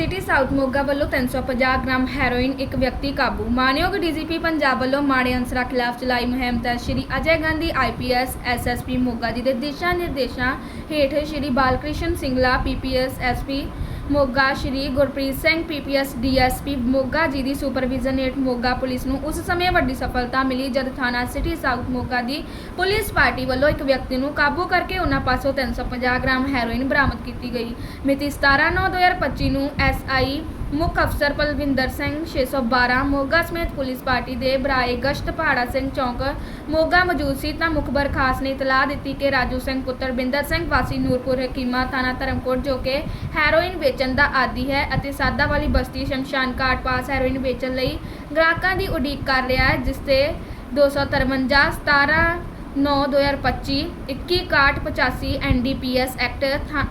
City south Moga ਵੱਲੋਂ 350 gram heroin ਇੱਕ ਵਿਅਕਤੀ ਕਾਬੂ। ਮਾਨਯੋਗ ਡੀਜੀਪੀ ਪੰਜਾਬ ਵੱਲੋਂ ਮਾੜੇ ਅਨਸਰਾਂ ਖਿਲਾਫ ਚਲਾਈ ਮੁਹਿੰਮ ਤਹਿਤ ਸ਼੍ਰੀ ਅਜੇ ਗਾਂਧੀ ਆਈਪੀਐਸ ਐਸਐਸਪੀ ਮੋਗਾ ਜੀ ਦੇ ਦਿਸ਼ਾ ਨਿਰਦੇਸ਼ਾਂ ਹੇਠ Shri Balkrishan Singla PPS SP Moga Shri Gurpreet Singh PPS DSP Moga ji ਦੀ ਸੁਪਰਵਿਜ਼ਨ ਹੇਠ ਮੋਗਾ ਪੁਲਿਸ ਨੂੰ ਉਸ ਸਮੇਂ ਵੱਡੀ ਸਫਲਤਾ ਮਿਲੀ ਜਦ ਥਾਣਾ ਸਿਟੀ ਸਾਊਥ ਮੋਗਾ ਦੀ ਪੁਲਿਸ ਪਾਰਟੀ ਵੱਲੋਂ ਇੱਕ ਵਿਅਕਤੀ ਨੂੰ ਕਾਬੂ ਕਰਕੇ ਉਹਨਾਂ ਪਾਸੋਂ 350 ਗ੍ਰਾਮ ਹੈਰੋਇਨ ਬਰਾਮਦ ਕੀਤੀ ਗਈ। ਮਿਤੀ 17/9/2025 ਨੂੰ ਐਸਆਈ ਮੁੱਖ ਅਫਸਰ ਪਲਵਿੰਦਰ ਸਿੰਘ 612 ਮੋਗਾ ਸਮੇਤ ਪੁਲਿਸ ਪਾਰਟੀ ਦੇ ਬਰਾਏ ਗਸ਼ਤ ਪਹਾੜਾ ਸਿੰਘ ਚੌਂਕ ਮੋਗਾ ਮੌਜੂਦ ਸੀ ਤਾਂ ਮੁਖਬਰ ਖਾਸ ਨੇ ਇਤਲਾਹ ਦਿੱਤੀ ਕਿ ਰਾਜੂ ਸਿੰਘ ਪੁੱਤਰ ਬਿੰਦਰ ਸਿੰਘ ਵਾਸੀ ਨੂਰਪੁਰ ਹਕੀਮਾ ਥਾਣਾ ਧਰਮਕੋਟ, ਜੋ ਕਿ ਹੈਰੋਇਨ ਵੇਚਣ ਦਾ ਆਦੀ ਹੈ ਅਤੇ ਸਾਦਾ ਵਾਲੀ ਬਸਤੀ ਸ਼ਮਸ਼ਾਨ ਘਾਟ ਪਾਸ ਹੈਰੋਇਨ ਵੇਚਣ ਲਈ ਗ੍ਰਾਹਕਾਂ ਦੀ ਉਡੀਕ ਕਰ ਰਿਹਾ ਹੈ, ਜਿਸ ਤੇ 253 17 9 2025 21 ਐਨਡੀਪੀਐਸ ਐਕਟ ਥਾ-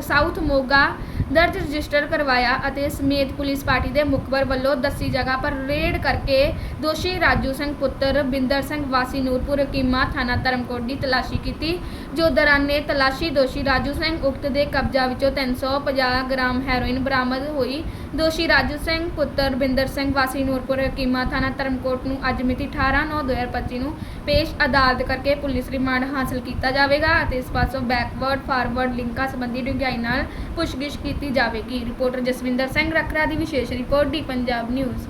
ਸਾਊਥ ਮੋਗਾ ਦਰਜ ਰਜਿਸਟਰ ਕਰਵਾਇਆ ਅਤੇ ਸਮੇਤ ਪੁਲਿਸ ਪਾਰਟੀ ਦੇ ਮੁਖਬਰ ਵੱਲੋਂ ਦੱਸੀ ਜਗ੍ਹਾ ਪਰ ਰੇਡ ਕਰਕੇ ਦੋਸ਼ੀ ਰਾਜੂ ਸਿੰਘ ਪੁੱਤਰ, ਬਿੰਦਰ ਸਿੰਘ ਵਾਸੀ ਨੂਰਪੁਰ ਹਕੀਮਾ ਥਾਣਾ ਧਰਮਕੋਟ ਦੀ ਤਲਾਸ਼ੀ ਕੀਤੀ, ਜੋ ਦੌਰਾਨੇ ਤਲਾਸ਼ੀ ਦੋਸ਼ੀ ਰਾਜੂ ਸਿੰਘ ਉਕਤ ਦੇ ਕਬਜ਼ਾ ਵਿੱਚੋਂ 350 ਗ੍ਰਾਮ ਹੈਰੋਇਨ ਬਰਾਮਦ ਹੋਈ। ਦੋਸ਼ੀ ਰਾਜੂ ਸਿੰਘ ਪੁੱਤਰ, ਬਿੰਦਰ ਸਿੰਘ ਵਾਸੀ ਨੂਰਪੁਰ ਹਕੀਮਾ ਥਾਣਾ ਧਰਮਕੋਟ ਨੂੰ ਅੱਜ ਮਿਤੀ 18/9/2025 ਨੂੰ ਪੇਸ਼ ਅਦਾਲਤ ਕਰਕੇ ਪੁਲਿਸ ਰਿਮਾਂਡ ਹਾਸਲ ਕੀਤਾ ਜਾਵੇਗਾ ਅਤੇ ਇਸ ਪਾਸੋਂ ਬੈਕਵਰਡ ਫਾਰਵਰਡ ਲਿੰਕਾਂ ਸੰਬੰਧੀ ਡੂੰਘਾਈ ਨਾਲ ਪੁੱਛਗਿੱਛ ਕੀਤੀ ਜਾਵੇਗੀ। ਰਿਪੋਰਟਰ ਜਸਵਿੰਦਰ ਸਿੰਘ ਰੱਖੜਾ ਦੀ ਵਿਸ਼ੇਸ਼ ਰਿਪੋਰਟ ਡੀ ਪੰਜਾਬ ਨਿਊਜ਼।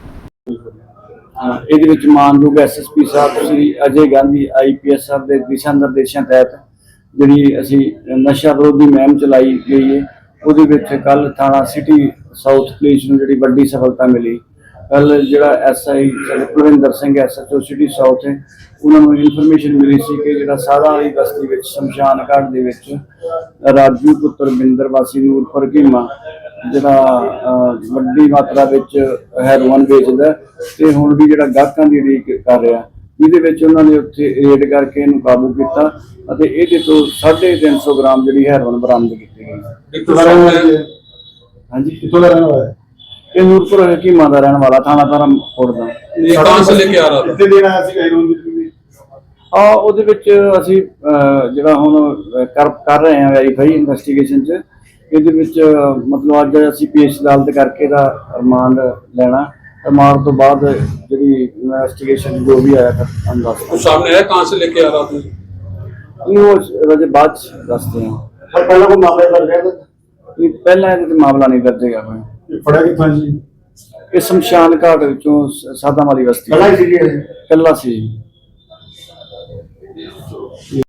ਇਹਦੇ ਵਿੱਚ ਮਾਨਯੋਗ ਐਸਐਸਪੀ ਸਾਹਿਬ, ਸ੍ਰੀ ਅਜੇ ਗਾਂਧੀ ਆਈਪੀਐਸ ਸਾਹਿਬ ਦੇ ਦਿਸ਼ਾ ਨਿਰਦੇਸ਼ਾਂ ਤਹਿਤ ਜਿਹੜੀ ਅਸੀਂ ਨਸ਼ਾ ਵਿਰੋਧੀ ਮੁਹਿੰਮ ਚਲਾਈ ਗਈ ਹੈ, ਉਹਦੇ ਵਿੱਚ ਕੱਲ ਥਾਣਾ ਸਿਟੀ ਸਾਊਥ ਪੁਲਿਸ ਨੂੰ ਜਿਹੜੀ ਵੱਡੀ ਸਫਲਤਾ ਮਿਲੀ। ਕੱਲ ਜਿਹੜਾ ਐਸਆਈ ਸਾਡੇ Parvinder Singh SHO city south ਹੈ ਉਹਨਾਂ ਨੂੰ ਇਨਫੋਰਮੇਸ਼ਨ ਮਿਲੀ ਸੀ ਕਿ ਜਿਹੜਾ ਸਾਦਾ ਵਾਲੀ ਬਸਤੀ ਵਿੱਚ ਸ਼ਮਸ਼ਾਨ ਘਾਟ ਦੇ ਵਿੱਚ ਰਾਜੂ ਪੁੱਤਰ ਬਿੰਦਰ ਵਾਸੀ ਨੂਰਪੁਰ ਕੀਮਾ ਜਿਹੜਾ ਵੱਡੀ ਮਾਤਰਾ ਵਿੱਚ ਹੈਰੋਇਨ ਵੇਚਦਾ ਤੇ ਹੁਣ ਵੀ ਜਿਹੜਾ ਗਾਹਕਾਂ ਦੀ ਉਡੀਕ ਕਰ ਰਿਹਾ ਜਿਹਦੇ ਵਿੱਚ ਉਹਨਾਂ ਨੇ ਉੱਥੇ ਰੇਡ ਕਰਕੇ ਇਹਨੂੰ ਕਾਬੂ ਕੀਤਾ ਅਤੇ ਇਹਦੇ ਤੋਂ 350 ਗ੍ਰਾਮ ਜਿਹੜੀ ਹੈਰੋਇਨ ਬਰਾਮਦ ਕੀਤੀ ਗਈ ਕਿੱਥੋਂ ਦਾ ਰਹਿਣ ਵਾਲਾ ਹੈ? ਇਹ ਨੂਰਪੁਰ ਹਕੀਮਾ ਦਾ ਰਹਿਣ ਵਾਲਾ ਥਾਣਾ ਧਰਮਕੋਟ ਦਾ ये कहाँ से लेके आ रहा था कितने देर आया सी हेरोइन की ਆ ਉਹਦੇ ਵਿੱਚ ਅਸੀਂ ਅਹ, ਜਿਹੜਾ ਹੁਣ ਅਹ, ਕਰ ਕਰ ਰਹੇ ਹਾਂ ਵੈਰੀਫਾਈ ਇਨਵੈਸਟੀਗੇਸ਼ਨ ਚ ਇਹਦੇ ਵਿੱਚ ਅਹ, ਮਤਲਬ ਅੱਜ ਅਸੀਂ ਪੇਸ਼ ਅਦਾਲਤ ਕਰਕੇ ਦਾ ਰਿਮਾਂਡ ਲੈਣਾ ਰਿਮਾਂਡ ਤੋਂ ਬਾਅਦ ਜਿਹੜੀ ਇਨਵੈਸਟੀਗੇਸ਼ਨ ਜੋ ਵੀ ਆਇਆ ਤੁਹਾਨੂੰ ਦੱਸ वो सामने है कहाँ से लेके आ रहा था ਦਾਂਗੇ। ਇਹ ਉਹ ਵਜੇ ਬਾਅਦ ਚ ਦੱਸਦੇ ਹਾਂ सर पहला को मामला कर गया था ਇਹ ਪਹਿਲਾਂ ਇਹਦੇ ਤੇ ਮਾਮਲਾ ਨਹੀਂ ਦਰਜ ਹੈਗਾ ਕੋਈ ਇਹ ਫੜਿਆ ਕਿੱਥਾਂ ਜੀ? ਇਹ ਸ਼ਮਸ਼ਾਨ ਘਾਟ ਵਿੱਚੋਂ ਸ- ਸਾਦਾ ਮਾਲੀ ਬਸਤੀ ਸੀ ਸੀ ਜੀ।